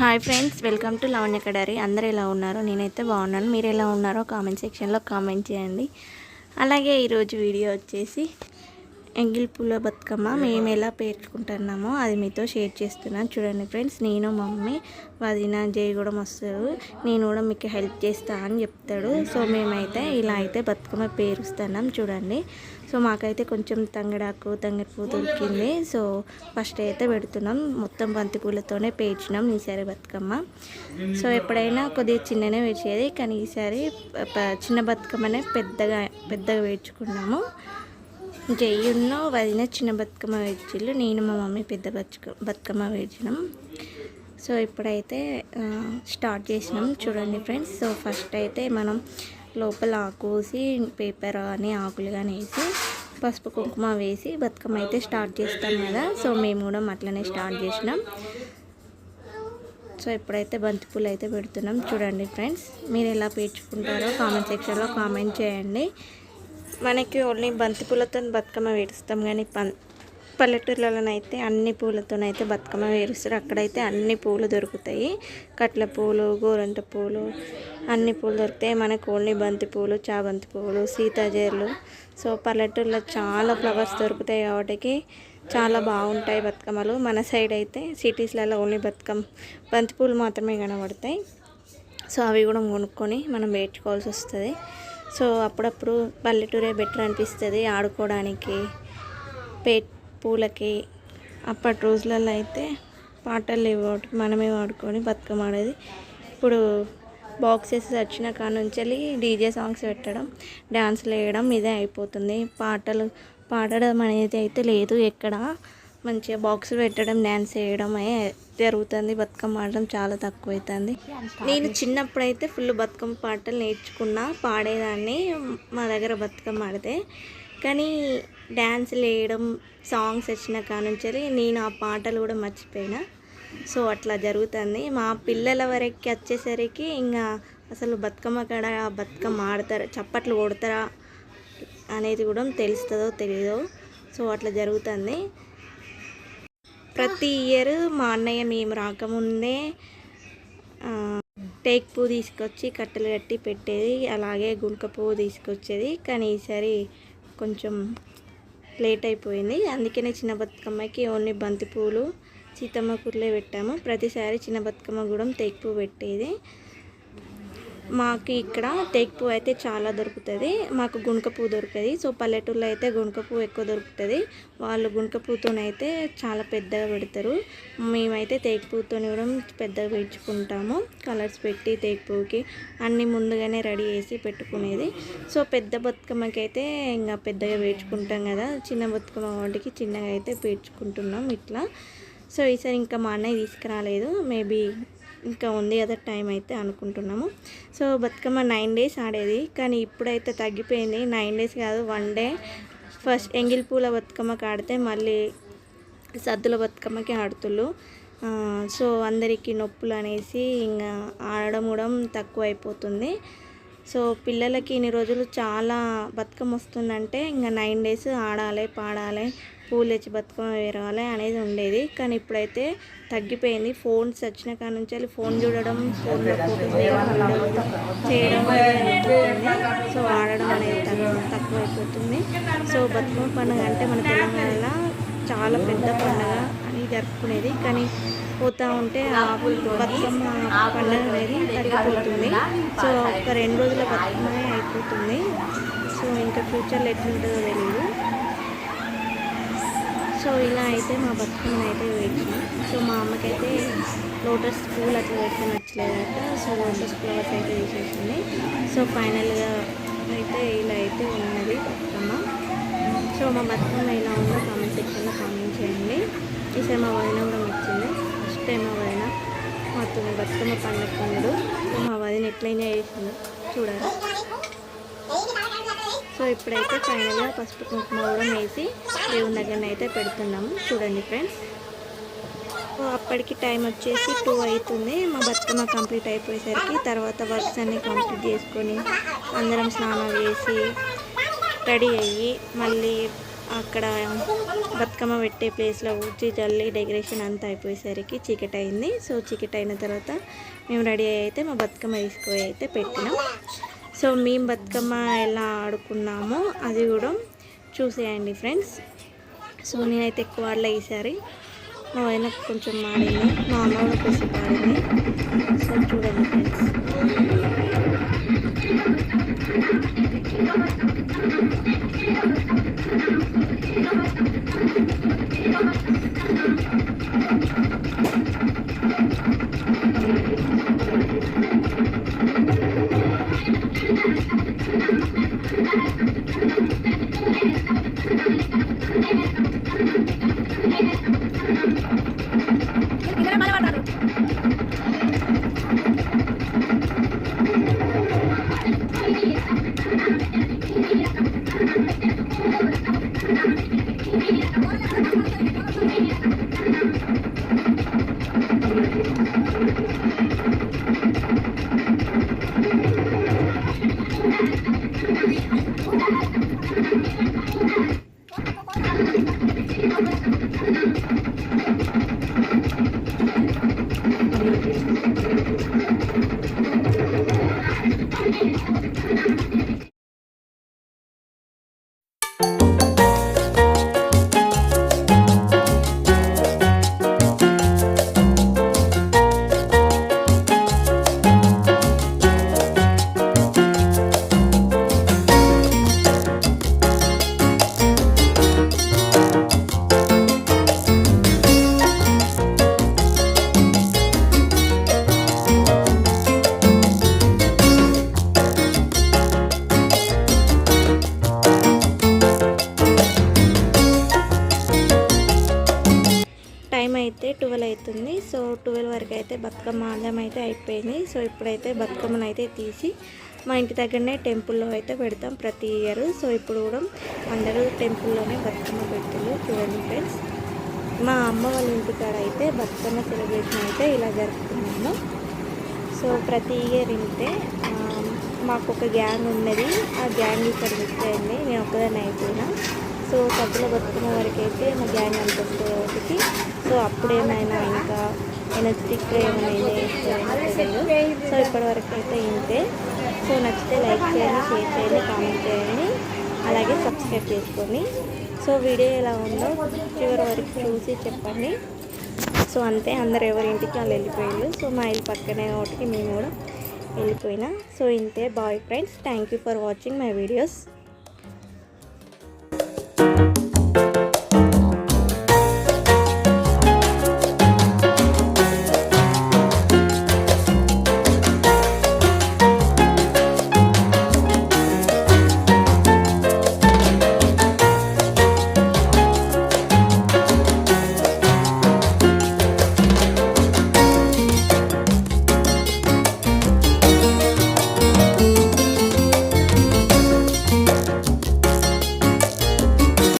Hi friends welcome to Lavanya Kadari. అందరు ఎలా ఉన్నారు? నేనైతే బాగున్నాను. మీరు ఎలా ఉన్నారో కామెంట్ సెక్షన్లో కామెంట్ చేయండి. అలాగే ఈరోజు వీడియో వచ్చేసి ఎంగిల్ పూల బతుకమ్మ మేము ఎలా పేర్చుకుంటున్నామో అది మీతో షేర్ చేస్తున్నాను. చూడండి ఫ్రెండ్స్ నేను మమ్మీ వదిన జై కూడా వస్తారు నేను కూడా మీకు హెల్ప్ చేస్తా అని చెప్తాడు. సో మేమైతే ఇలా అయితే బతుకమ్మ పేరుస్తున్నాం చూడండి. సో మాకైతే కొంచెం తంగడాకు తంగడి దొరికింది. సో ఫస్ట్ అయితే పెడుతున్నాం. మొత్తం బంతి పూలతోనే పేర్చినాం ఈసారి బతుకమ్మ. సో ఎప్పుడైనా కొద్దిగా చిన్ననే వేసేది కానీ ఈసారి చిన్న బతుకమ్మనే పెద్దగా పెద్దగా వేర్చుకున్నాము జయ్యున్న వదిన చిన్న బతుకమ్మ వేర్చిళ్ళు నేను మా మమ్మీ పెద్ద బతుక బతుకమ్మ వేర్చినాం సో ఇప్పుడైతే స్టార్ట్ చేసినాం చూడండి ఫ్రెండ్స్. సో ఫస్ట్ అయితే మనం లోపల ఆకుసి పేపర్ కానీ ఆకులు కానీ వేసి పసుపు కుంకుమ వేసి బతుకమ్మ అయితే స్టార్ట్ చేస్తాం కదా. సో మేము కూడా అట్లనే స్టార్ట్ చేసినాం. సో ఇప్పుడైతే బంతిపూలు అయితే పెడుతున్నాం చూడండి ఫ్రెండ్స్. మీరు ఎలా పేర్చుకుంటారో కామెంట్ సెక్షన్లో కామెంట్ చేయండి. మనకి ఓన్లీ బంతి పూలతో బతుకమ్మ వేరుస్తాం కానీ పన్ పల్లెటూర్లలోనైతే అన్ని పూలతోనైతే బతుకమ్మ వేరుస్తారు అక్కడైతే అన్ని పూలు దొరుకుతాయి. కట్ల పూలు గోరంట పూలు అన్ని పూలు దొరుకుతాయి. మనకు ఓన్లీ బంతి పూలు చాబంతి పూలు సీతాజేర్లు. సో పల్లెటూరులో చాలా ఫ్లవర్స్ దొరుకుతాయి కాబట్టి చాలా బాగుంటాయి బతుకమ్మలు. మన సైడ్ అయితే సిటీస్లలో ఓన్లీ బతుకమ్మ బంతి పూలు మాత్రమే కనబడతాయి. సో అవి కూడా కొనుక్కొని మనం వేర్చుకోవాల్సి వస్తుంది. సో అప్పుడప్పుడు పల్లెటూరే బెటర్ అనిపిస్తుంది ఆడుకోవడానికి పే పూలకి. అప్పటి రోజులలో అయితే పాటలు లేవు మనమే వాడుకొని బతుకమ్మ ఆడేది. ఇప్పుడు బాక్సెస్ వచ్చిన కాడ నుంచి డీజే సాంగ్స్ పెట్టడం డ్యాన్స్లు వేయడం ఇదే అయిపోతుంది. పాటలు పాడడం అనేది అయితే లేదు ఎక్కడ. మంచిగా బాక్సులు పెట్టడం డ్యాన్స్ వేయడం జరుగుతుంది. బతుకమ్మ ఆడడం చాలా తక్కువ అవుతుంది నేను చిన్నప్పుడైతే ఫుల్ బతుకమ్మ పాటలు నేర్చుకున్నా పాడేదాన్ని మా దగ్గర బతుకమ్మ ఆడితే. కానీ డ్యాన్స్లు వేయడం సాంగ్స్ వచ్చిన కానుంచి నేను ఆ పాటలు కూడా మర్చిపోయినా. సో అట్లా జరుగుతుంది. మా పిల్లల వరకు వచ్చేసరికి ఇంకా అసలు బతుకమ్మ కాడ బతుకమ్మ ఆడతారా చప్పట్లు కొడతారా అనేది కూడా తెలుస్తుందో తెలియదో సో అట్లా జరుగుతుంది. ప్రతి ఇయర్ మా అన్నయ్య మేము రాకముందే టేక్ పువ్వు తీసుకొచ్చి కట్టెలు కట్టి పెట్టేది అలాగే గుంక పువ్వు తీసుకొచ్చేది. కానీ ఈసారి కొంచెం లేట్ అయిపోయింది. అందుకనే చిన్న బతుకమ్మకి ఓన్లీ బంతి పువ్వులు సీతమ్మ కూరలే పెట్టాము. ప్రతిసారి చిన్న బతుకమ్మ కూడా టేక్ పువ్వు పెట్టేది. మాకు ఇక్కడ టేక్ పువ్వు అయితే చాలా దొరుకుతుంది. మాకు గుణక పువ్వు దొరుకుతుంది. సో పల్లెటూరులో అయితే గుణక పువ్వు ఎక్కువ దొరుకుతుంది. వాళ్ళు గుణక పువ్వుతోనైతే చాలా పెద్దగా పెడతారు. మేమైతే తేక్ పువ్వుతో కూడా పెద్దగా పెంచుకుంటాము. కలర్స్ పెట్టి తేక్ పువ్వుకి అన్నీ ముందుగానే రెడీ చేసి పెట్టుకునేది. సో పెద్ద బతుకమ్మకి అయితే ఇంకా పెద్దగా పేర్చుకుంటాం కదా. చిన్న బతుకమ్మ వాటికి చిన్నగా అయితే పేర్చుకుంటున్నాం ఇట్లా. సో ఈసారి ఇంకా మా అన్నయ్య తీసుకురాలేదు. మేబీ ఇంకా ఉంది కదా టైం అయితే అనుకుంటున్నాము. సో బతుకమ్మ నైన్ డేస్ ఆడేది. కానీ ఇప్పుడైతే తగ్గిపోయింది. నైన్ డేస్ కాదు వన్ డే. ఫస్ట్ ఎంగిల్ పూల బతుకమ్మకి ఆడితే మళ్ళీ సద్దుల బతుకమ్మకి ఆడుతుళ్ళు. సో అందరికీ నొప్పులు అనేసి ఇంకా ఆడడం కూడా తక్కువ అయిపోతుంది సో పిల్లలకి ఇన్ని రోజులు చాలా బతుకమ్మ వస్తుందంటే ఇంకా నైన్ డేస్ ఆడాలి పాడాలి. పూలేచి బతుకమ్మ వేరాలి అనేది ఉండేది. కానీ ఇప్పుడైతే తగ్గిపోయింది. ఫోన్స్ వచ్చిన కాడ నుంచి ఫోన్ చూడడం ఫోన్లో ఫోటోస్ చేయడం అనేది సో ఆడడం అనేది తక్కువైపోతుంది. తక్కువ అయిపోతుంది సో బతుకమ్మ పండుగ అంటే మన తెలంగాణలో చాలా పెద్ద పండుగ అని జరుపుకునేది. కానీ పోతూ ఉంటే ఆ బతుకమ్మ పండుగ అనేది తగ్గిపోతుంది. సో ఒక రెండు రోజుల బతుకమ్మే అయిపోతుంది. సో ఇంకా ఫ్యూచర్లో ఎట్లుంటుందో తెలియదు సో ఇలా అయితే మా బతుకమ్మని అయితే వేయించాం సో మా అమ్మకైతే లోటస్ పూలు అట్లా పెడితే నచ్చలేదట. సో లోటస్ ఫ్లవర్స్ అయితే వేసేసింది. సో ఫైనల్గా అయితే ఇలా అయితే ఉన్నది బతుకమ్మ. సో మా బతుకమ్మ ఇలా ఉందో కామెంట్ సెక్షన్లో కామెంట్ చేయండి. ఈసారి మా వదిన కూడా వచ్చింది. ఫస్ట్ టైం మా వదిన మా బతుకమ్మ పండుగ పండుగ. సో మా వదిన ఎట్లయినా చేసిందో. చూడాలి. సో ఇప్పుడైతే ఫైనల్గా పసుపు కుంకుమ కూడా వేసి దేవుని దగ్గర అయితే పెడుతున్నాము. చూడండి ఫ్రెండ్స్. సో అప్పటికి టైం వచ్చేసి టూ అవుతుంది. మా బతుకమ్మ కంప్లీట్ అయిపోయేసరికి తర్వాత వర్క్స్ అన్నీ కంప్లీట్ చేసుకొని అందరం స్నానం చేసి రెడీ అయ్యి మళ్ళీ అక్కడ బతుకమ్మ పెట్టే ప్లేస్లో ఊడ్చి జల్లి డెకరేషన్ అంతా అయిపోయేసరికి చీకటి అయింది. సో చీకటి అయిన తర్వాత మేము రెడీ అయ్యి అయితే మా బతుకమ్మ తీసుకుపోయి అయితే పెట్టినాం. సో మేము బతుకమ్మ ఎలా ఆడుకున్నామో అది కూడా చూసేయండి ఫ్రెండ్స్. సో నేనైతే ఎక్కువ ఆడలే ఈసారి మా ఆయన కొంచెం ఆడింది మా అమ్మ కూడా కొంచెం ఆడింది. సో చూడండి friends. Time Bathukamma ఆలయం అయితే అయిపోయింది సో ఇప్పుడైతే బతుకమ్మను అయితే తీసి మా ఇంటి దగ్గరనే టెంపుల్లో అయితే పెడతాం ప్రతి ఇయర్. సో ఇప్పుడు కూడా అందరూ టెంపుల్లోనే బతుకమ్మ పెడుతున్నారు చూడండి ఫ్రెండ్స్. మా అమ్మ వాళ్ళ ఇంటికాడ అయితే బతుకమ్మ సెలబ్రేషన్ అయితే ఇలా జరుపుకున్నాము. సో ప్రతి ఇయర్ ఇంతే. మాకు ఒక గ్యాంగ్ ఉన్నది. ఆ గ్యాంగ్ ఇక్కడ మిస్ అయింది నేను ఒక్కదాన్ని అయిపోయినా. సో సద్దుల బతుకమ్మ వరకు అయితే మా గ్యాంగ్ అంత వస్తుంది ఒకటి సో అప్పుడేమైనా ఇంకా ఎనర్జెటిక్ ఏమైనా తెలియదు సో ఇప్పటివరకు అయితే ఇంతే. సో నచ్చితే లైక్ చేయండి షేర్ చేయండి కామెంట్ చేయండి. అలాగే సబ్స్క్రైబ్ చేసుకోండి. సో వీడియో ఎలా ఉందో చివరి వరకు చూసి చెప్పండి. సో అంతే అందరు ఎవరింటికి వాళ్ళు వెళ్ళిపోయారు సో మా ఇల్లు పక్కనే ఒకటికి మేము కూడా వెళ్ళిపోయినా. సో ఇంతే bye friends. Thank you for watching my videos